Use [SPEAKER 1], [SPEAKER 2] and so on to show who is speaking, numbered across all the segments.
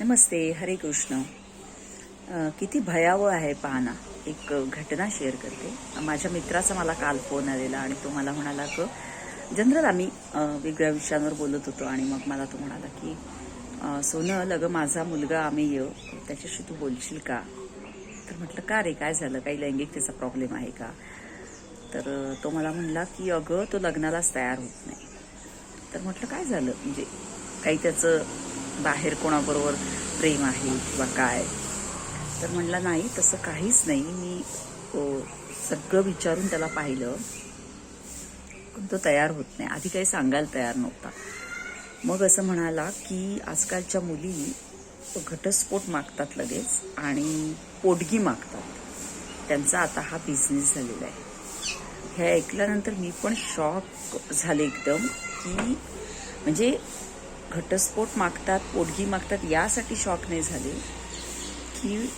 [SPEAKER 1] नमस्ते हरे कृष्ण. किती भयावह आहे पाहना. एक घटना शेअर करते. माझ्या मित्राचा मला काल फोन आलेला आणि तो मला म्हणाला क जनरल आम्ही वेगळ्या विषयांवर बोलत होतो आणि मग मला तो म्हणाला की सोनं लग अगं माझा मुलगा आम्ही ये त्याच्याशी तू बोलशील का? तर म्हटलं का रे? काय झालं? काही लैंगिकतेचा प्रॉब्लेम आहे का? तर तो मला म्हणला की अगं तो लग्नालाच तयार होत नाही. तर म्हटलं काय झालं? म्हणजे काही त्याचं बाहेर कोणाबरोबर प्रेम आहे किंवा काय. तर म्हणला नाही तसं काहीच नाही. मी सगळं विचारून त्याला पाहिलं. पण तो तयार होत नाही. आधी काही सांगायला तयार नव्हता. मग असं म्हणाला की आजकालच्या मुली घटस्फोट मागतात लगेच आणि पोटगी मागतात. त्यांचा आता हा बिझनेस झालेला आहे. हे ऐकल्यानंतर मी पण शॉक झाले एकदम की म्हणजे घटस्फोट मागतात पोटगी मागतात यासाठी शॉक नाही झाले की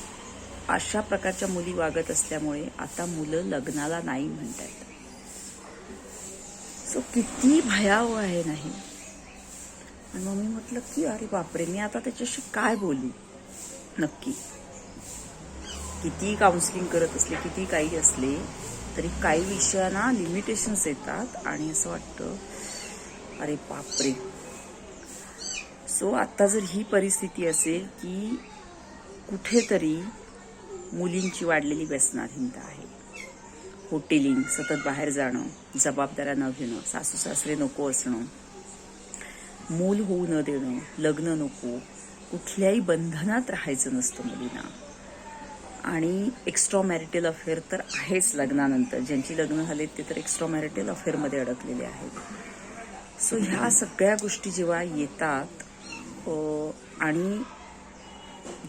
[SPEAKER 1] अशा प्रकारच्या मुली वागत असल्यामुळे आता मुलं लग्नाला नाही म्हणतात. सो किती भयावह आहे नाही? आणि मग मी म्हटलं की अरे बापरे मी आता त्याच्याशी काय बोलू? नक्की. किती काउन्सिलिंग करत असले किती काही असले तरी काही विषयांना लिमिटेशन्स येतात. आणि असं वाटतं अरे बापरे सो आत्ता जर ही परिस्थिती असेल की कुठेतरी मुलींची वाढलेली व्यसनाधीनता आहे. होटेलिंग सतत बाहेर जाणं जबाबदाऱ्या न घेणं सासू सासरे नको असणं मूल होऊ न देणं लग्न नको कुठल्याही बंधनात राहायचं नसतं मुलींना. आणि एक्स्ट्रा मॅरिटल अफेअर तर आहेच लग्नानंतर. ज्यांची लग्न झालेत ते तर एक्स्ट्रा मॅरिटल अफेअरमध्ये अडकलेले आहेत. सो ह्या सगळ्या गोष्टी जेव्हा येतात आणि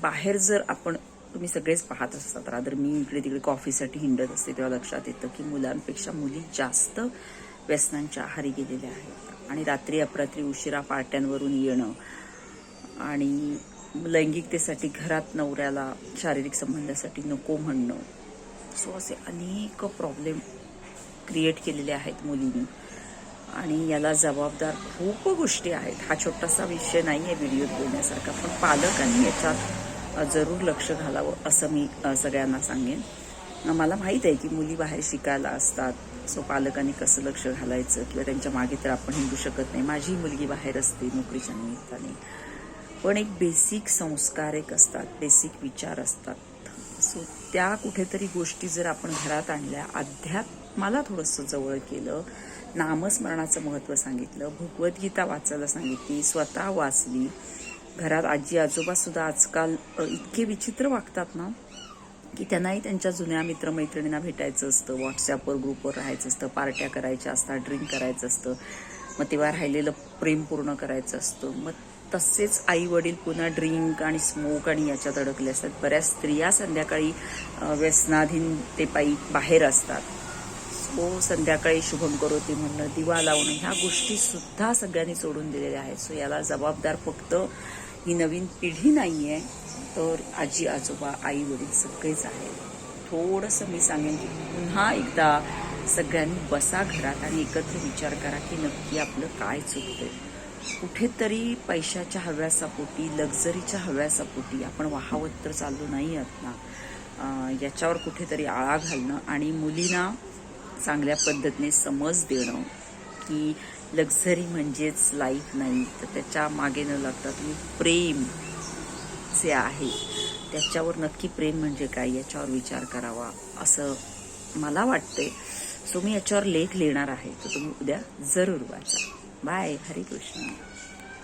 [SPEAKER 1] बाहेर जर आपण तुम्ही सगळेच पाहत असतात रादर मी इकडे तिकडे कॉफीसाठी हिंडत असते तेव्हा लक्षात येतं की मुलांपेक्षा मुली जास्त व्यसनांच्या आहारी गेलेल्या आहेत. आणि रात्री अपरात्री उशिरा पार्ट्यांवरून येणं आणि लैंगिकतेसाठी घरात नवऱ्याला शारीरिक संबंधासाठी नको म्हणणं सो असे अनेक प्रॉब्लेम क्रिएट केलेले आहेत मुलींनी. आणि याला जबाबदार खूप गोष्टी आहेत. हा छोटासा विषय नाही आहे व्हिडिओत बोलण्यासारखा. पण पालकांनी याच्यात जरूर लक्ष घालावं असं मी सगळ्यांना सांगेन. मला माहीत आहे की मुली बाहेर शिकायला असतात सो पालकांनी कसं लक्ष घालायचं किंवा त्यांच्या मागे तर आपण हिंडू शकत नाही. माझी मुलगी बाहेर असते नोकरीच्या निमित्ताने. पण एक बेसिक संस्कार एक असतात बेसिक विचार असतात. सो त्या कुठेतरी गोष्टी जर आपण घरात आणल्या अध्यात्माला थोडंसं जवळ केलं नामस्मरणाचं महत्त्व सांगितलं. भगवद्गीता वाचायला सांगितली स्वतः वाचली. घरात आजी आजोबासुद्धा आजकाल इतके विचित्र वागतात ना की त्यांनाही त्यांच्या जुन्या मित्रमैत्रिणींना भेटायचं असतं. व्हॉट्सॲपवर ग्रुपवर राहायचं असतं. पार्ट्या करायच्या असतात ड्रिंक करायचं असतं. मग तेव्हा राहिलेलं प्रेम पूर्ण करायचं असतं. मग तसेच आई वडील पुन्हा ड्रिंक आणि स्मोक आणि याच्यात अडकले असतात. बऱ्याच स्त्रिया संध्याकाळी व्यसनाधीन ते पायी बाहेर असतात. हो संध्याकाळी शुभम करोती म्हणणं. दिवा लावणं. ह्या गोष्टी सुद्धा सगळ्यांनी सोडून दिलेल्या आहेत. सो याला जबाबदार फक्त ही नवीन पिढी नाही आहे तर आजी आजोबा आई वडील सगळेच आहेत. थोडंसं मी सांगेन की पुन्हा एकदा सगळ्यांनी बसा घरात आणि एकत्र विचार करा की नक्की आपलं काय चुकतंय. कुठेतरी पैशाच्या हव्यासापोटी लक्झरीच्या हव्यासापोटी आपण वाहावत तर चाललो नाही आहात ना. याच्यावर कुठेतरी आळा घालणं आणि मुलींना चांगल्या पद्धतीने समज देणं की लक्झरी म्हणजेच लाईफ नाही. तर त्याच्यामागे न लागता तुम्ही प्रेम जे आहे त्याच्यावर नक्की प्रेम म्हणजे काय याच्यावर विचार करावा असं मला वाटतंय. सो मी याच्यावर लेख लिहिणार आहे. तर तुम्ही उद्या जरूर वाचा. बाय हरे कृष्ण.